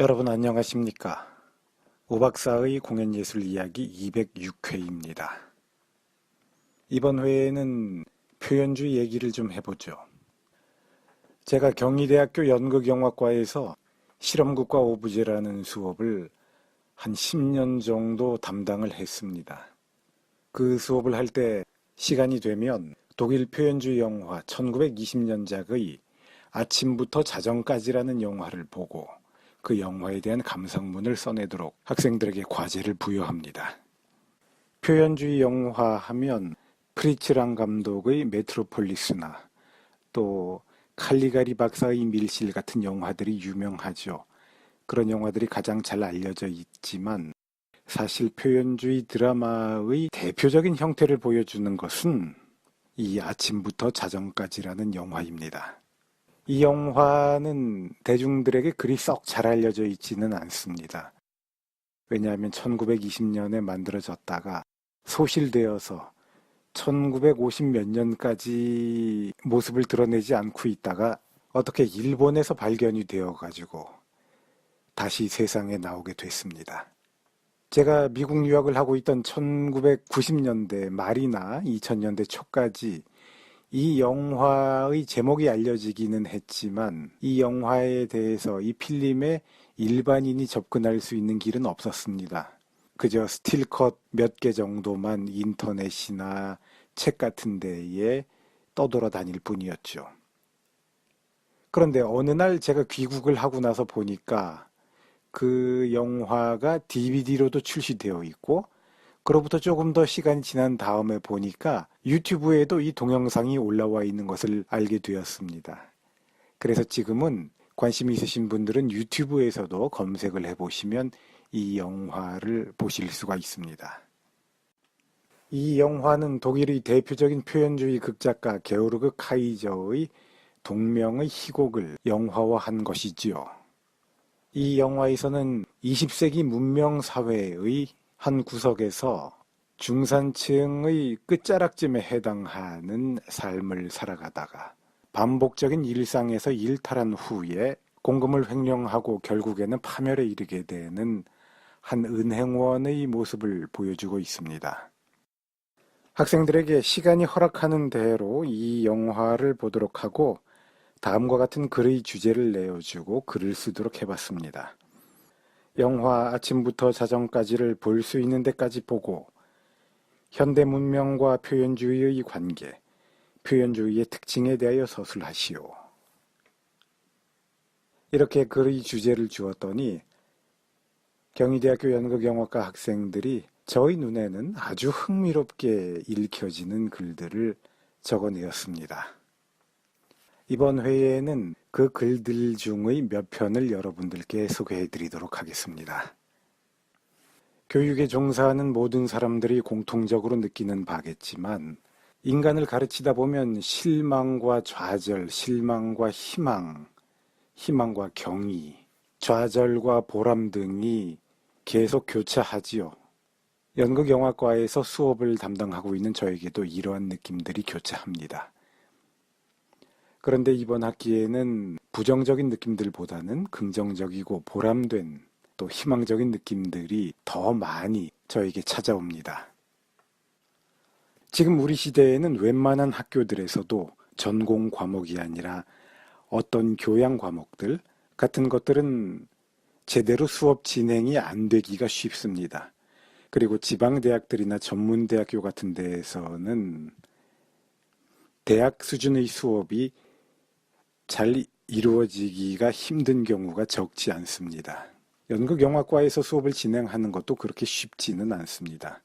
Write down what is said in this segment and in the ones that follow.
여러분 안녕하십니까? 오박사의 공연예술 이야기 206회입니다. 이번 회에는 표현주의 얘기를 좀 해보죠. 제가 경희대학교 연극영화과에서 실험극과 오브제라는 수업을 한 10년 정도 담당을 했습니다. 그 수업을 할 때 시간이 되면 독일 표현주의 영화 1920년작의 아침부터 자정까지라는 영화를 보고 그 영화에 대한 감상문을 써내도록 학생들에게 과제를 부여합니다. 표현주의 영화 하면 프리츠랑 감독의 메트로폴리스나 또 칼리가리 박사의 밀실 같은 영화들이 유명하죠. 그런 영화들이 가장 잘 알려져 있지만 사실 표현주의 드라마의 대표적인 형태를 보여주는 것은 이 아침부터 자정까지라는 영화입니다. 이 영화는 대중들에게 그리 썩 잘 알려져 있지는 않습니다. 왜냐하면 1920년에 만들어졌다가 소실되어서 1950 몇 년까지 모습을 드러내지 않고 있다가 어떻게 일본에서 발견이 되어 가지고 다시 세상에 나오게 됐습니다. 제가 미국 유학을 하고 있던 1990년대 말이나 2000년대 초까지 이 영화의 제목이 알려지기는 했지만 이 영화에 대해서 이 필름에 일반인이 접근할 수 있는 길은 없었습니다. 그저 스틸컷 몇 개 정도만 인터넷이나 책 같은 데에 떠돌아 다닐 뿐이었죠. 그런데 어느 날 제가 귀국을 하고 나서 보니까 그 영화가 DVD로도 출시되어 있고 그로부터 조금 더 시간이 지난 다음에 보니까 유튜브에도 이 동영상이 올라와 있는 것을 알게 되었습니다. 그래서 지금은 관심 있으신 분들은 유튜브에서도 검색을 해보시면 이 영화를 보실 수가 있습니다. 이 영화는 독일의 대표적인 표현주의 극작가 게오르그 카이저의 동명의 희곡을 영화화한 것이지요. 이 영화에서는 20세기 문명 사회의 한 구석에서 중산층의 끝자락쯤에 해당하는 삶을 살아가다가 반복적인 일상에서 일탈한 후에 공금을 횡령하고 결국에는 파멸에 이르게 되는 한 은행원의 모습을 보여주고 있습니다. 학생들에게 시간이 허락하는 대로 이 영화를 보도록 하고 다음과 같은 글의 주제를 내어주고 글을 쓰도록 해봤습니다. 영화 아침부터 자정까지를 볼 수 있는 데까지 보고 현대 문명과 표현주의의 관계, 표현주의의 특징에 대하여 서술하시오. 이렇게 글의 주제를 주었더니 경희대학교 연극영화과 학생들이 저희 눈에는 아주 흥미롭게 읽혀지는 글들을 적어내었습니다. 이번 회에는 그 글들 중의 몇 편을 여러분들께 소개해 드리도록 하겠습니다. 교육에 종사하는 모든 사람들이 공통적으로 느끼는 바겠지만 인간을 가르치다 보면 실망과 좌절, 실망과 희망, 희망과 경의, 좌절과 보람 등이 계속 교차하지요. 연극영화과에서 수업을 담당하고 있는 저에게도 이러한 느낌들이 교차합니다. 그런데 이번 학기에는 부정적인 느낌들보다는 긍정적이고 보람된 또 희망적인 느낌들이 더 많이 저에게 찾아옵니다. 지금 우리 시대에는 웬만한 학교들에서도 전공 과목이 아니라 어떤 교양 과목들 같은 것들은 제대로 수업 진행이 안 되기가 쉽습니다. 그리고 지방대학들이나 전문대학교 같은 데에서는 대학 수준의 수업이 잘 이루어지기가 힘든 경우가 적지 않습니다. 연극영화과에서 수업을 진행하는 것도 그렇게 쉽지는 않습니다.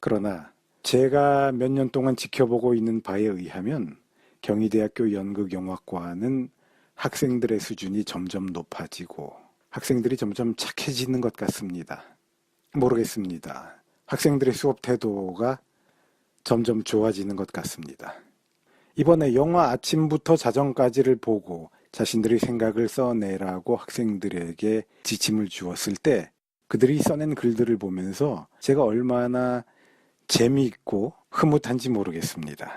그러나 제가 몇 년 동안 지켜보고 있는 바에 의하면 경희대학교 연극영화과는 학생들의 수준이 점점 높아지고 학생들이 점점 착해지는 것 같습니다. 모르겠습니다. 학생들의 수업 태도가 점점 좋아지는 것 같습니다. 이번에 영화 아침부터 자정까지를 보고 자신들의 생각을 써내라고 학생들에게 지침을 주었을 때 그들이 써낸 글들을 보면서 제가 얼마나 재미있고 흐뭇한지 모르겠습니다.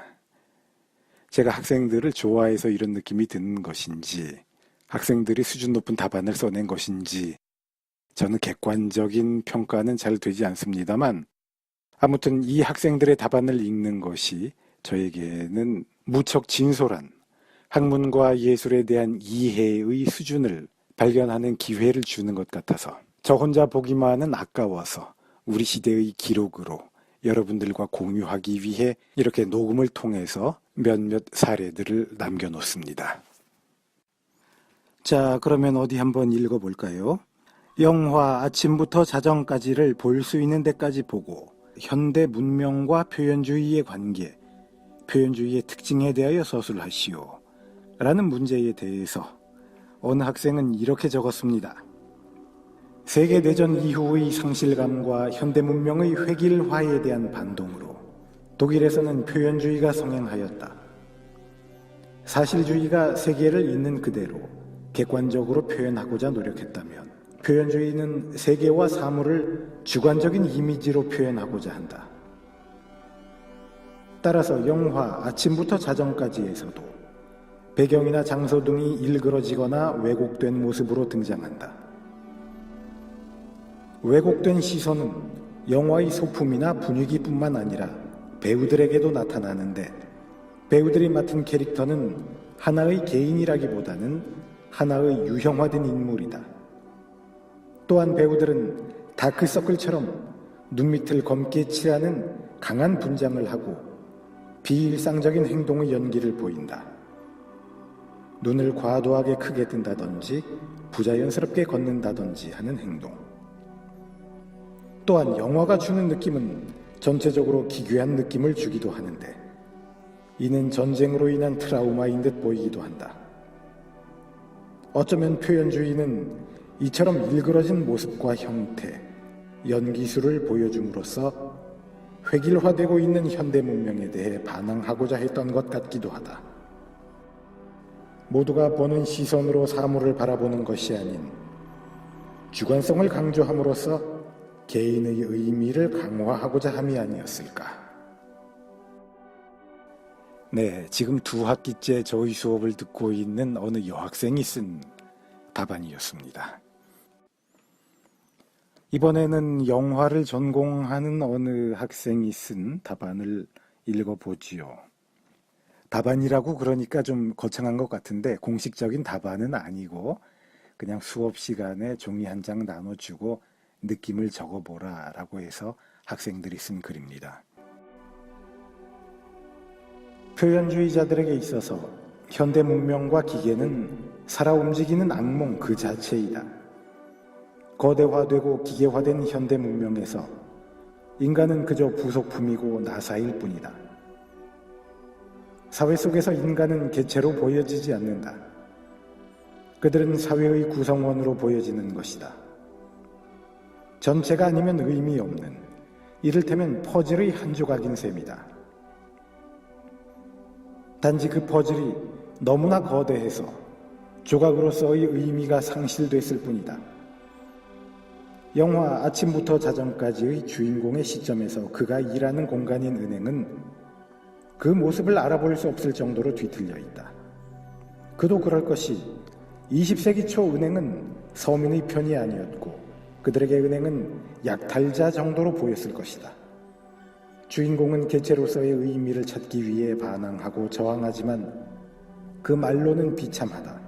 제가 학생들을 좋아해서 이런 느낌이 드는 것인지 학생들이 수준 높은 답안을 써낸 것인지 저는 객관적인 평가는 잘 되지 않습니다만 아무튼 이 학생들의 답안을 읽는 것이 저에게는 무척 진솔한 학문과 예술에 대한 이해의 수준을 발견하는 기회를 주는 것 같아서 저 혼자 보기만은 아까워서 우리 시대의 기록으로 여러분들과 공유하기 위해 이렇게 녹음을 통해서 몇몇 사례들을 남겨놓습니다. 자, 그러면 어디 한번 읽어볼까요? 영화 아침부터 자정까지를 볼 수 있는 데까지 보고 현대 문명과 표현주의의 관계, 표현주의의 특징에 대하여 서술하시오. 라는 문제에 대해서 어느 학생은 이렇게 적었습니다. 세계대전 이후의 상실감과 현대문명의 획일화에 대한 반동으로 독일에서는 표현주의가 성행하였다. 사실주의가 세계를 있는 그대로 객관적으로 표현하고자 노력했다면 표현주의는 세계와 사물을 주관적인 이미지로 표현하고자 한다. 따라서 영화 아침부터 자정까지에서도 배경이나 장소 등이 일그러지거나 왜곡된 모습으로 등장한다. 왜곡된 시선은 영화의 소품이나 분위기뿐만 아니라 배우들에게도 나타나는데 배우들이 맡은 캐릭터는 하나의 개인이라기보다는 하나의 유형화된 인물이다. 또한 배우들은 다크서클처럼 눈밑을 검게 칠하는 강한 분장을 하고 비일상적인 행동의 연기를 보인다. 눈을 과도하게 크게 뜬다든지 부자연스럽게 걷는다든지 하는 행동. 또한 영화가 주는 느낌은 전체적으로 기괴한 느낌을 주기도 하는데 이는 전쟁으로 인한 트라우마인 듯 보이기도 한다. 어쩌면 표현주의는 이처럼 일그러진 모습과 형태, 연기술을 보여줌으로써 획일화되고 있는 현대 문명에 대해 반항하고자 했던 것 같기도 하다. 모두가 보는 시선으로 사물을 바라보는 것이 아닌 주관성을 강조함으로써 개인의 의미를 강화하고자 함이 아니었을까. 네, 지금 두 학기째 저희 수업을 듣고 있는 어느 여학생이 쓴 답안이었습니다. 이번에는 영화를 전공하는 어느 학생이 쓴 답안을 읽어보지요. 답안이라고 그러니까 좀 거창한 것 같은데 공식적인 답안은 아니고 그냥 수업 시간에 종이 한 장 나눠주고 느낌을 적어보라 라고 해서 학생들이 쓴 글입니다. 표현주의자들에게 있어서 현대 문명과 기계는 살아 움직이는 악몽 그 자체이다. 거대화되고 기계화된 현대 문명에서 인간은 그저 부속품이고 나사일 뿐이다. 사회 속에서 인간은 개체로 보여지지 않는다. 그들은 사회의 구성원으로 보여지는 것이다. 전체가 아니면 의미 없는 이를테면 퍼즐의 한 조각인 셈이다. 단지 그 퍼즐이 너무나 거대해서 조각으로서의 의미가 상실됐을 뿐이다. 영화 아침부터 자정까지의 주인공의 시점에서 그가 일하는 공간인 은행은 그 모습을 알아볼 수 없을 정도로 뒤틀려 있다. 그도 그럴 것이 20세기 초 은행은 서민의 편이 아니었고 그들에게 은행은 약탈자 정도로 보였을 것이다. 주인공은 개체로서의 의미를 찾기 위해 반항하고 저항하지만 그 말로는 비참하다.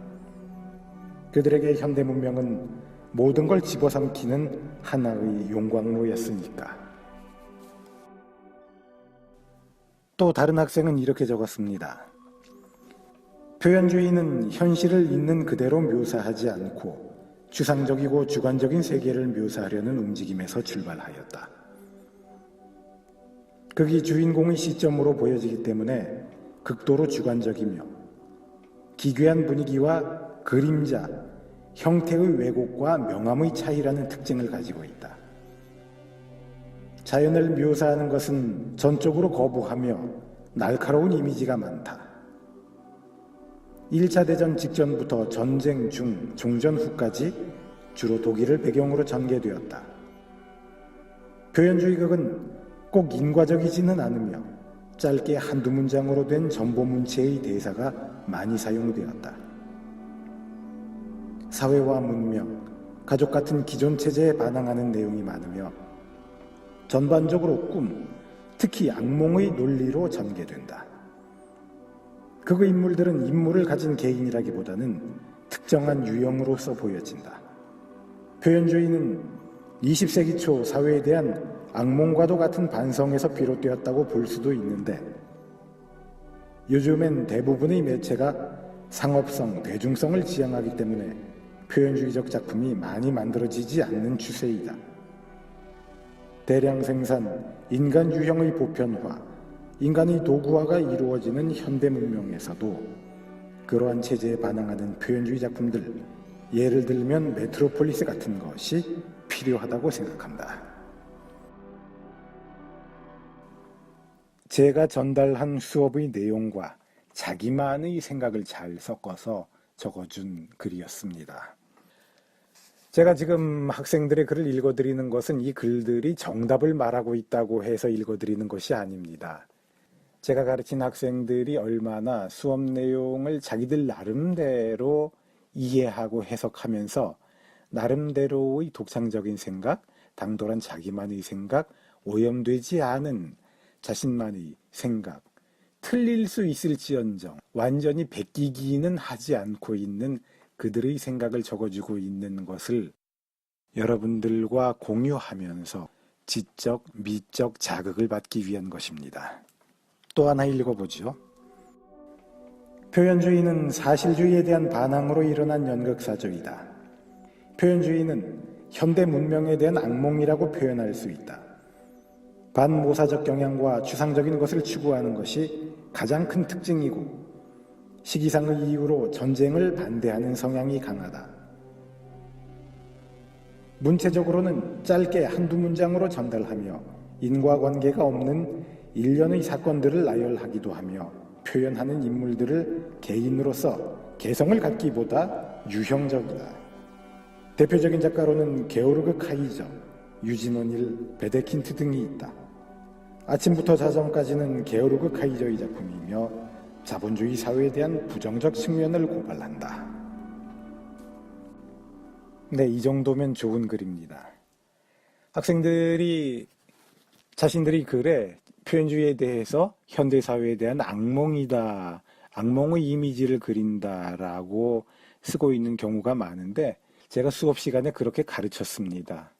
그들에게 현대 문명은 모든 걸 집어삼키는 하나의 용광로였으니까. 또 다른 학생은 이렇게 적었습니다. 표현주의는 현실을 있는 그대로 묘사하지 않고 추상적이고 주관적인 세계를 묘사하려는 움직임에서 출발하였다. 극이 주인공의 시점으로 보여지기 때문에 극도로 주관적이며 기괴한 분위기와 그림자, 형태의 왜곡과 명암의 차이라는 특징을 가지고 있다. 자연을 묘사하는 것은 전적으로 거부하며 날카로운 이미지가 많다. 1차 대전 직전부터 전쟁 중, 종전 후까지 주로 독일을 배경으로 전개되었다. 표현주의극은 꼭 인과적이지는 않으며 짧게 한두 문장으로 된 전보 문체의 대사가 많이 사용되었다. 사회와 문명, 가족 같은 기존 체제에 반항하는 내용이 많으며 전반적으로 꿈, 특히 악몽의 논리로 전개된다. 그거 인물들은 인물을 가진 개인이라기보다는 특정한 유형으로서 보여진다. 표현주의는 20세기 초 사회에 대한 악몽과도 같은 반성에서 비롯되었다고 볼 수도 있는데 요즘엔 대부분의 매체가 상업성, 대중성을 지향하기 때문에 표현주의적 작품이 많이 만들어지지 않는 추세이다. 대량 생산, 인간 유형의 보편화, 인간의 도구화가 이루어지는 현대 문명에서도 그러한 체제에 반항하는 표현주의 작품들, 예를 들면 메트로폴리스 같은 것이 필요하다고 생각한다. 제가 전달한 수업의 내용과 자기만의 생각을 잘 섞어서 적어준 글이었습니다. 제가 지금 학생들의 글을 읽어드리는 것은 이 글들이 정답을 말하고 있다고 해서 읽어드리는 것이 아닙니다. 제가 가르친 학생들이 얼마나 수업 내용을 자기들 나름대로 이해하고 해석하면서 나름대로의 독창적인 생각, 당돌한 자기만의 생각, 오염되지 않은 자신만의 생각, 틀릴 수 있을지언정 완전히 베끼기는 하지 않고 있는 그들의 생각을 적어주고 있는 것을 여러분들과 공유하면서 지적, 미적 자극을 받기 위한 것입니다. 또 하나 읽어보죠. 표현주의는 사실주의에 대한 반항으로 일어난 연극사조이다. 표현주의는 현대 문명에 대한 악몽이라고 표현할 수 있다. 반모사적 경향과 추상적인 것을 추구하는 것이 가장 큰 특징이고 시기상의 이유로 전쟁을 반대하는 성향이 강하다. 문체적으로는 짧게 한두 문장으로 전달하며 인과관계가 없는 일련의 사건들을 나열하기도 하며 표현하는 인물들을 개인으로서 개성을 갖기보다 유형적이다. 대표적인 작가로는 게오르그 카이저, 유진원일, 베데킨트 등이 있다. 아침부터 자정까지는 게오르그 카이저의 작품이며 자본주의 사회에 대한 부정적 측면을 고발한다. 네, 이 정도면 좋은 글입니다. 학생들이 자신들이 글에 표현주의에 대해서 현대 사회에 대한 악몽이다, 악몽의 이미지를 그린다라고 쓰고 있는 경우가 많은데 제가 수업 시간에 그렇게 가르쳤습니다.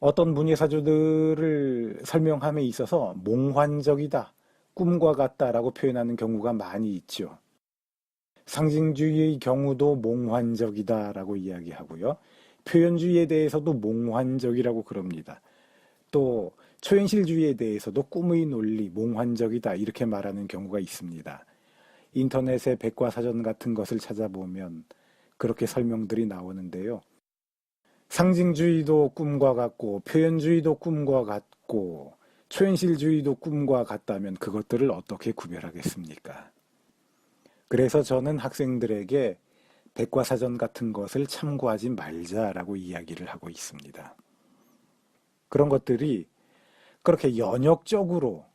어떤 문예 사조들을 설명함에 있어서 몽환적이다, 꿈과 같다라고 표현하는 경우가 많이 있죠. 상징주의의 경우도 몽환적이다라고 이야기하고요. 표현주의에 대해서도 몽환적이라고 그럽니다. 또 초현실주의에 대해서도 꿈의 논리, 몽환적이다 이렇게 말하는 경우가 있습니다. 인터넷의 백과사전 같은 것을 찾아보면 그렇게 설명들이 나오는데요. 상징주의도 꿈과 같고 표현주의도 꿈과 같고 초현실주의도 꿈과 같다면 그것들을 어떻게 구별하겠습니까? 그래서 저는 학생들에게 백과사전 같은 것을 참고하지 말자라고 이야기를 하고 있습니다. 그런 것들이 그렇게 연역적으로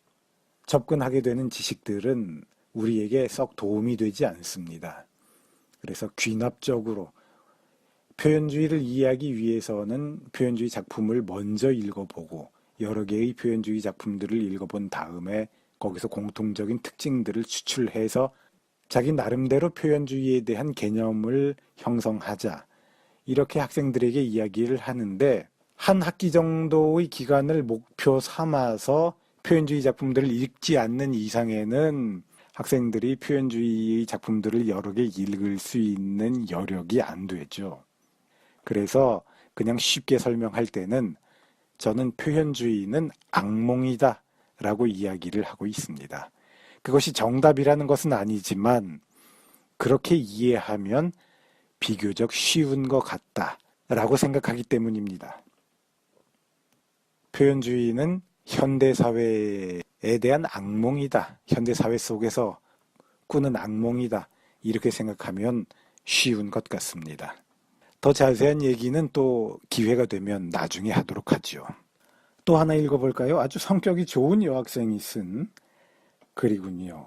접근하게 되는 지식들은 우리에게 썩 도움이 되지 않습니다. 그래서 귀납적으로 표현주의를 이해하기 위해서는 표현주의 작품을 먼저 읽어보고 여러 개의 표현주의 작품들을 읽어본 다음에 거기서 공통적인 특징들을 추출해서 자기 나름대로 표현주의에 대한 개념을 형성하자. 이렇게 학생들에게 이야기를 하는데 한 학기 정도의 기간을 목표 삼아서 표현주의 작품들을 읽지 않는 이상에는 학생들이 표현주의 작품들을 여러 개 읽을 수 있는 여력이 안 되죠. 그래서 그냥 쉽게 설명할 때는 저는 표현주의는 악몽이다 라고 이야기를 하고 있습니다. 그것이 정답이라는 것은 아니지만 그렇게 이해하면 비교적 쉬운 것 같다 라고 생각하기 때문입니다. 표현주의는 현대사회에 대한 악몽이다. 현대사회 속에서 꾸는 악몽이다. 이렇게 생각하면 쉬운 것 같습니다. 더 자세한 얘기는 또 기회가 되면 나중에 하도록 하죠. 또 하나 읽어볼까요? 아주 성격이 좋은 여학생이 쓴 글이군요.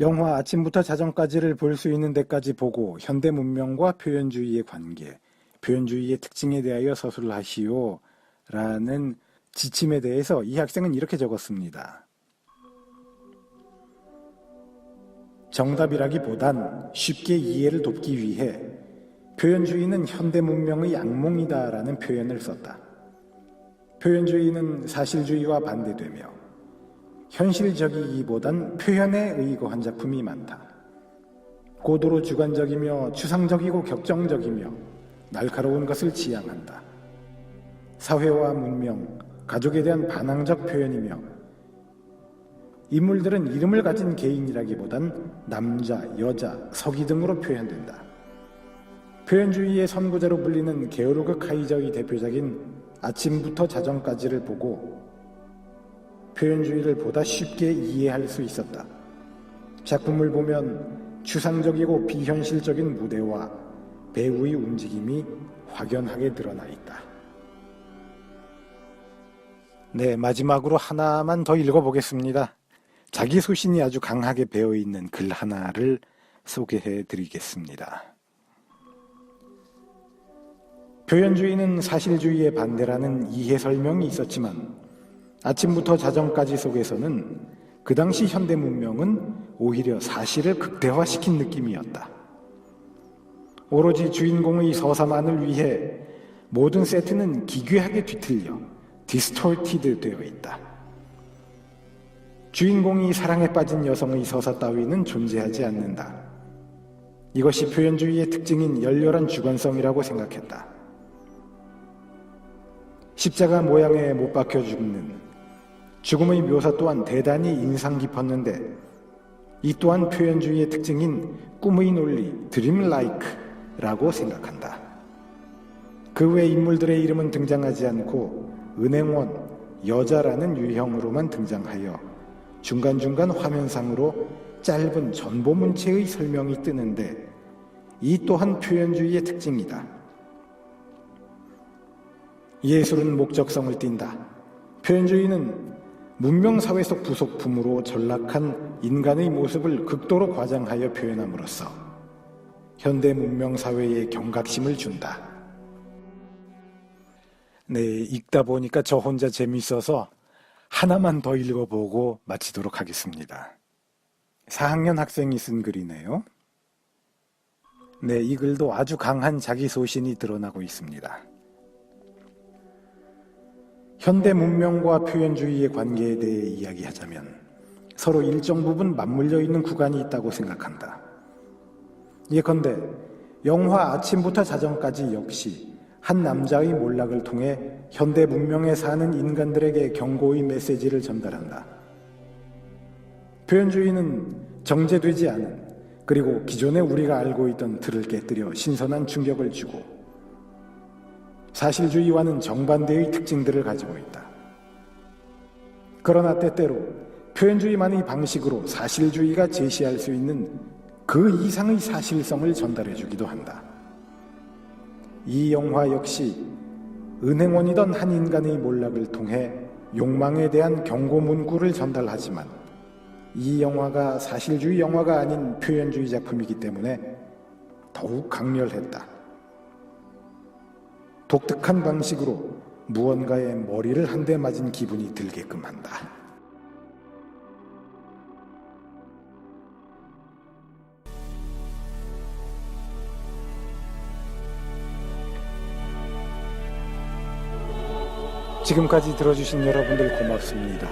영화 아침부터 자정까지를 볼 수 있는 데까지 보고 현대 문명과 표현주의의 관계, 표현주의의 특징에 대하여 서술하시오. 라는 지침에 대해서 이 학생은 이렇게 적었습니다. 정답이라기보단 쉽게 이해를 돕기 위해 표현주의는 현대 문명의 악몽이다라는 표현을 썼다. 표현주의는 사실주의와 반대되며 현실적이기보단 표현에 의거한 작품이 많다. 고도로 주관적이며 추상적이고 격정적이며 날카로운 것을 지향한다. 사회와 문명, 가족에 대한 반항적 표현이며 인물들은 이름을 가진 개인이라기보단 남자, 여자, 서기 등으로 표현된다. 표현주의의 선구자로 불리는 게오르그 카이저의 대표작인 아침부터 자정까지를 보고 표현주의를 보다 쉽게 이해할 수 있었다. 작품을 보면 추상적이고 비현실적인 무대와 배우의 움직임이 확연하게 드러나 있다. 네, 마지막으로 하나만 더 읽어보겠습니다. 자기 소신이 아주 강하게 배어 있는 글 하나를 소개해 드리겠습니다. 표현주의는 사실주의의 반대라는 이해 설명이 있었지만 아침부터 자정까지 속에서는 그 당시 현대 문명은 오히려 사실을 극대화시킨 느낌이었다. 오로지 주인공의 서사만을 위해 모든 세트는 기괴하게 뒤틀려 디스톨티드 되어 있다. 주인공이 사랑에 빠진 여성의 서사 따위는 존재하지 않는다. 이것이 표현주의의 특징인 열렬한 주관성이라고 생각했다. 십자가 모양에 못 박혀 죽는 죽음의 묘사 또한 대단히 인상 깊었는데 이 또한 표현주의의 특징인 꿈의 논리, 드림 라이크라고 생각한다. 그 외 인물들의 이름은 등장하지 않고 은행원, 여자라는 유형으로만 등장하여 중간중간 화면상으로 짧은 전보 문체의 설명이 뜨는데 이 또한 표현주의의 특징이다. 예술은 목적성을 띈다. 표현주의는 문명사회 속 부속품으로 전락한 인간의 모습을 극도로 과장하여 표현함으로써 현대 문명사회에 경각심을 준다. 네, 읽다 보니까 저 혼자 재밌어서 하나만 더 읽어보고 마치도록 하겠습니다. 4학년 학생이 쓴 글이네요. 네, 이 글도 아주 강한 자기 소신이 드러나고 있습니다. 현대 문명과 표현주의의 관계에 대해 이야기하자면 서로 일정 부분 맞물려 있는 구간이 있다고 생각한다. 예컨대 영화 아침부터 자정까지 역시 한 남자의 몰락을 통해 현대 문명에 사는 인간들에게 경고의 메시지를 전달한다. 표현주의는 정제되지 않은 그리고 기존에 우리가 알고 있던 틀을 깨뜨려 신선한 충격을 주고 사실주의와는 정반대의 특징들을 가지고 있다. 그러나 때때로 표현주의만의 방식으로 사실주의가 제시할 수 있는 그 이상의 사실성을 전달해 주기도 한다. 이 영화 역시 은행원이던 한 인간의 몰락을 통해 욕망에 대한 경고 문구를 전달하지만 이 영화가 사실주의 영화가 아닌 표현주의 작품이기 때문에 더욱 강렬했다. 독특한 방식으로 무언가에 머리를 한 대 맞은 기분이 들게끔 한다. 지금까지 들어주신 여러분들 고맙습니다.